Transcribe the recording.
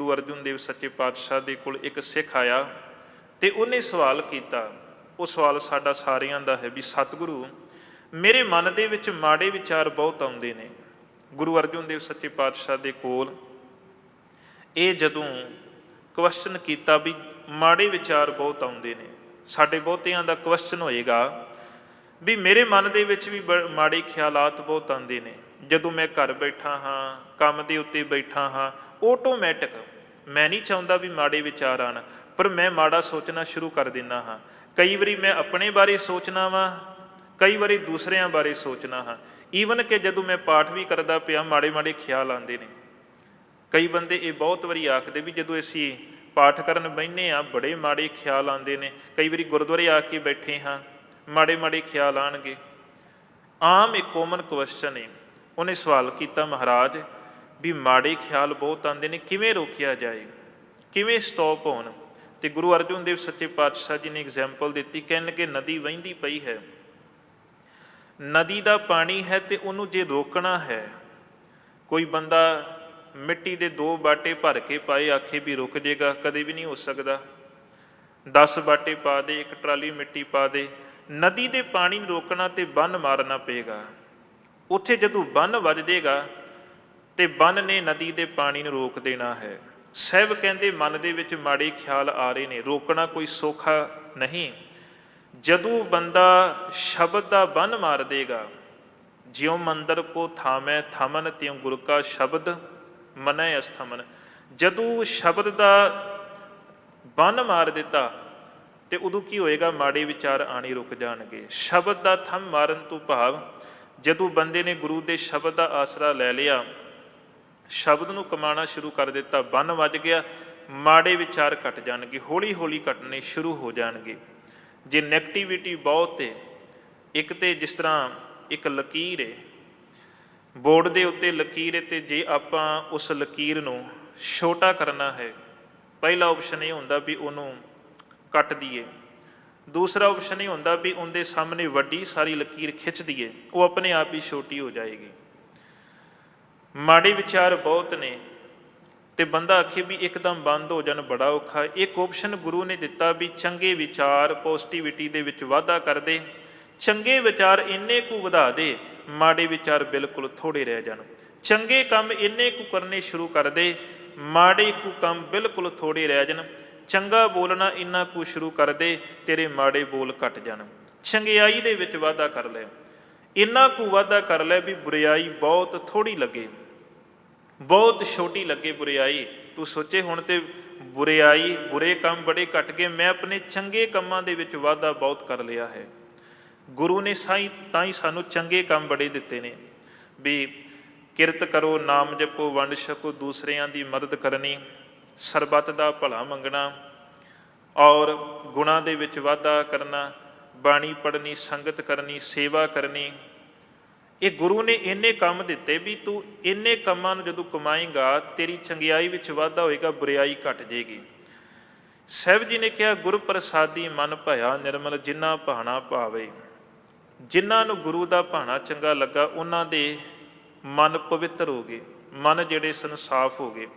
ਗੁਰੂ ਅਰਜਨ ਦੇਵ ਸੱਚੇ ਪਾਤਸ਼ਾਹ ਦੇ ਕੋਲ ਇੱਕ ਸਿੱਖ ਆਇਆ ਤੇ ਉਹਨੇ ਸਵਾਲ ਕੀਤਾ। ਉਹ ਸਵਾਲ ਸਾਡਾ ਸਾਰਿਆਂ ਦਾ ਹੈ ਵੀ ਸਤਿਗੁਰੂ, ਮੇਰੇ ਮਨ ਦੇ ਵਿੱਚ ਮਾੜੇ ਵਿਚਾਰ ਬਹੁਤ ਆਉਂਦੇ ਨੇ। ਗੁਰੂ ਅਰਜਨ ਦੇਵ ਸੱਚੇ ਪਾਤਸ਼ਾਹ ਦੇ ਕੋਲ ਇਹ ਜਦੋਂ ਕੁਐਸਚਨ ਕੀਤਾ ਵੀ ਮਾੜੇ ਵਿਚਾਰ ਬਹੁਤ ਆਉਂਦੇ ਨੇ, ਸਾਡੇ ਬਹੁਤਿਆਂ ਦਾ ਕੁਐਸਚਨ ਹੋਏਗਾ ਵੀ ਮੇਰੇ ਮਨ ਦੇ ਵਿੱਚ ਵੀ ਬ- ਮਾੜੇ ਖਿਆਲਾਤ ਬਹੁਤ ਆਉਂਦੇ ਨੇ। ਜਦੋਂ ਮੈਂ ਘਰ ਬੈਠਾ ਹਾਂ, ਕੰਮ ਦੇ ਉੱਤੇ ਬੈਠਾ ਹਾਂ ਆਟੋਮੈਟਿਕ ਮੈਂ ਨਹੀਂ ਚਾਹੁੰਦਾ ਵੀ ਮਾੜੇ ਵਿਚਾਰ ਆਣ ਪਰ ਮੈਂ ਮਾੜਾ ਸੋਚਣਾ ਸ਼ੁਰੂ ਕਰ ਦਿੰਦਾ ਹਾਂ। ਕਈ ਵਾਰੀ ਮੈਂ ਆਪਣੇ ਬਾਰੇ ਸੋਚਣਾ ਵਾਂ, ਕਈ ਵਾਰੀ ਦੂਸਰਿਆਂ ਬਾਰੇ ਸੋਚਣਾ ਹਾਂ। ਈਵਨ ਕਿ ਜਦੋਂ ਮੈਂ ਪਾਠ ਵੀ ਕਰਦਾ ਪਿਆ ਮਾੜੇ ਮਾੜੇ ਖਿਆਲ ਆਉਂਦੇ ਨੇ। ਕਈ ਬੰਦੇ ਇਹ ਬਹੁਤ ਵਾਰੀ ਆਖਦੇ ਵੀ ਜਦੋਂ ਅਸੀਂ ਪਾਠ ਕਰਨ ਬੈਠੇ ਆ ਬੜੇ ਮਾੜੇ ਖਿਆਲ ਆਉਂਦੇ ਨੇ। ਕਈ ਵਾਰੀ ਗੁਰਦੁਆਰੇ ਆ ਕੇ ਬੈਠੇ ਹਾਂ ਮਾੜੇ ਮਾੜੇ ਖਿਆਲ ਆਣਗੇ ਆਮ ਇੱਕ ਕੋਮਨ ਕੁਐਸਚਨ ਹੈ। ਉਹਨੇ ਸਵਾਲ ਕੀਤਾ, ਮਹਾਰਾਜ, ਵੀ ਮਾੜੇ ਖਿਆਲ ਬਹੁਤ ਆਉਂਦੇ ਨੇ, ਕਿਵੇਂ ਰੋਕਿਆ ਜਾਏ? ਕਿਵੇਂ ਸਟਾਪ ਹੋਣ? ਤੇ ਗੁਰੂ ਅਰਜਨ ਦੇਵ ਸੱਚੇ ਪਾਤਸ਼ਾਹ ਜੀ ਨੇ ਐਗਜ਼ਾਮਪਲ ਦਿੱਤੀ, ਕਹਿਣ ਕਿ ਨਦੀ ਵਹਿੰਦੀ ਪਈ ਹੈ। ਨਦੀ ਦਾ ਪਾਣੀ ਹੈ ਤੇ ਉਹਨੂੰ ਜੇ ਰੋਕਣਾ ਹੈ, ਕੋਈ ਬੰਦਾ ਮਿੱਟੀ ਦੇ ਦੋ ਬਾਟੇ ਭਰ ਕੇ ਪਾਏ, ਆਖੇ ਵੀ ਰੁਕ ਜਾਏਗਾ ਕਦੇ ਵੀ ਨਹੀਂ ਹੋ ਸਕਦਾ। 10 ਬਾਟੇ ਪਾ ਦੇ, ਇੱਕ ਟਰਾਲੀ ਮਿੱਟੀ ਪਾ ਦੇ। ਨਦੀ ਦੇ ਪਾਣੀ ਨੂੰ ਰੋਕਣਾ ਤੇ ਬੰਨ ਮਾਰਨਾ ਪਏਗਾ। ਉੱਥੇ ਜਦੋਂ ਬੰਨ ਵੱਜ ਜਾਏਗਾ ਤੇ ਬੰਨ ਨੇ ਨਦੀ ਦੇ ਪਾਣੀ ਨੂੰ ਰੋਕ ਦੇਣਾ ਹੈ। ਸਹਿਬ ਕਹਿੰਦੇ, ਮਨ ਦੇ ਵਿੱਚ ਮਾੜੇ ਖਿਆਲ ਆ ਰਹੇ ਨੇ, ਰੋਕਣਾ ਕੋਈ ਸੌਖਾ ਨਹੀਂ। ਜਦੋਂ ਬੰਦਾ ਸ਼ਬਦ ਦਾ ਬੰਨ ਮਾਰ ਦੇਗਾ, ਜਿਉ ਮੰਦਰ ਕੋ ਥਾਮੈ ਥਮਨ, ਤਿਉ ਗੁਰ ਕਾ ਸ਼ਬਦ ਮਨੈ ਅਸਥਮਨ। ਜਦੋਂ ਸ਼ਬਦ ਦਾ ਬੰਨ ਮਾਰ ਦਿੱਤਾ ਤੇ ਉਦੋਂ ਕੀ ਹੋਏਗਾ? ਮਾੜੇ ਵਿਚਾਰ ਆਣੀ ਰੁਕ ਜਾਣਗੇ। ਸ਼ਬਦ ਦਾ ਥੰਮ ਮਾਰਨ ਤੋਂ ਭਾਵ ਜਦੋਂ ਬੰਦੇ ਨੇ ਗੁਰੂ ਦੇ ਸ਼ਬਦ ਦਾ ਆਸਰਾ ਲੈ ਲਿਆ, ਸ਼ਬਦ ਨੂੰ ਕਮਾਣਾ ਸ਼ੁਰੂ ਕਰ ਦਿੱਤਾ, ਬੰਨ ਵੱਜ ਗਿਆ, ਮਾੜੇ ਵਿਚਾਰ ਘਟ ਜਾਣਗੇ ਹੌਲੀ ਹੌਲੀ ਘਟਣੇ ਸ਼ੁਰੂ ਹੋ ਜਾਣਗੇ। ਜੇ 네ਗੇਟਿਵਿਟੀ ਬਹੁਤ ਹੈ ਇੱਕ ਤੇ ਜਿਸ ਤਰ੍ਹਾਂ ਇੱਕ ਲਕੀਰ ਹੈ ਬੋਰਡ ਦੇ ਉੱਤੇ ਲਕੀਰ ਹੈ ਤੇ ਜੇ ਆਪਾਂ ਉਸ ਲਕੀਰ ਨੂੰ ਛੋਟਾ ਕਰਨਾ ਹੈ, ਪਹਿਲਾ ਆਪਸ਼ਨ ਇਹ ਹੁੰਦਾ ਵੀ ਉਹਨੂੰ ਕੱਟ ਦਈਏ। ਦੂਸਰਾ ਆਪਸ਼ਨ ਇਹ ਹੁੰਦਾ ਵੀ ਉਹਦੇ ਸਾਹਮਣੇ ਵੱਡੀ ਸਾਰੀ ਲਕੀਰ ਖਿੱਚ ਦਈਏ, ਉਹ ਆਪਣੇ ਆਪ ਹੀ ਛੋਟੀ ਹੋ ਜਾਏਗੀ। ਮਾੜੇ ਵਿਚਾਰ ਬਹੁਤ ਨੇ ਤੇ ਬੰਦਾ ਆਖੇ ਵੀ ਇੱਕਦਮ ਬੰਦ ਹੋ ਜਾਣ, ਬੜਾ ਔਖਾ। ਇੱਕ ਆਪਸ਼ਨ ਗੁਰੂ ਨੇ ਦਿੱਤਾ ਵੀ ਚੰਗੇ ਵਿਚਾਰ ਪੋਜ਼ਿਟਿਵਿਟੀ ਦੇ ਵਿੱਚ ਵਾਧਾ ਕਰਦੇ ਚੰਗੇ ਵਿਚਾਰ ਇੰਨੇ ਕੁ ਵਧਾ ਦੇ, ਮਾੜੇ ਵਿਚਾਰ ਬਿਲਕੁਲ ਥੋੜੇ ਰਹਿ ਜਾਣ। ਚੰਗੇ ਕੰਮ ਇੰਨੇ ਕੁ ਕਰਨੇ ਸ਼ੁਰੂ ਕਰ ਦੇ, ਮਾੜੇ ਕੁ ਕੰਮ ਬਿਲਕੁਲ ਥੋੜੇ ਰਹਿ ਜਾਣ। ਚੰਗਾ ਬੋਲਣਾ ਇੰਨਾ ਕੁ ਸ਼ੁਰੂ ਕਰ ਦੇ, ਤੇਰੇ ਮਾੜੇ ਬੋਲ ਘਟ ਜਾਣ। ਚੰਗਿਆਈ ਦੇ ਵਿੱਚ ਵਾਧਾ ਕਰ ਲੈ। ਇੰਨਾ ਕੁ ਵਾਧਾ ਕਰ ਲੈ ਵੀ ਬੁਰੀਾਈ ਬਹੁਤ ਥੋੜੀ ਲੱਗੇ। ਬਹੁਤ ਛੋਟੀ ਲੱਗੇ ਬੁਰੀਾਈ ਤੂੰ ਸੋਚੇ ਹੁਣ ਤੇ ਬੁਰੀਾਈ ਬੁਰੇ ਕੰਮ ਬੜੇ ਘਟ ਗਏ। ਮੈਂ ਆਪਣੇ ਚੰਗੇ ਕੰਮਾਂ ਦੇ ਵਿੱਚ ਵਾਧਾ ਬਹੁਤ ਕਰ ਲਿਆ ਹੈ। ਗੁਰੂ ਨੇ ਸਾਈ ਤਾਂ ਹੀ ਸਾਨੂੰ ਚੰਗੇ ਕੰਮ ਬੜੇ ਦਿੱਤੇ ਨੇ। ਵੀ ਕਿਰਤ ਕਰੋ, ਨਾਮ ਜਪੋ, ਵੰਡ ਛਕੋ, ਦੂਸਰਿਆਂ ਦੀ ਮਦਦ ਕਰਨੀ। ਸਰਬੱਤ ਦਾ ਭਲਾ ਮੰਗਣਾ ਔਰ ਗੁਣਾਂ ਦੇ ਵਿੱਚ ਵਾਧਾ ਕਰਨਾ, ਬਾਣੀ ਪੜ੍ਹਨੀ, ਸੰਗਤ ਕਰਨੀ, ਸੇਵਾ ਕਰਨੀ। ਇਹ ਗੁਰੂ ਨੇ ਇੰਨੇ ਕੰਮ ਦਿੱਤੇ ਵੀ ਤੂੰ ਇੰਨੇ ਕੰਮਾਂ ਨੂੰ ਜਦੋਂ ਕਮਾਏਗਾ, ਤੇਰੀ ਚੰਗਿਆਈ ਵਿੱਚ ਵਾਧਾ ਹੋਏਗਾ, ਬੁਰੀਾਈ ਘਟ ਜਾਏਗੀ। ਸਾਹਿਬ ਜੀ ਨੇ ਕਿਹਾ ਗੁਰ ਪ੍ਰਸਾਦੀ ਮਨ ਭਇਆ ਨਿਰਮਲ ਜਿਨ੍ਹਾਂ ਭਾਣਾ ਭਾਵੇ। ਜਿਨ੍ਹਾਂ ਨੂੰ ਗੁਰੂ ਦਾ ਭਾਣਾ ਚੰਗਾ ਲੱਗਾ, ਉਹਨਾਂ ਦੇ ਮਨ ਪਵਿੱਤਰ ਹੋ ਗਏ। ਮਨ ਜਿਹੜੇ ਸਨ, ਸਾਫ਼ ਹੋ ਗਏ।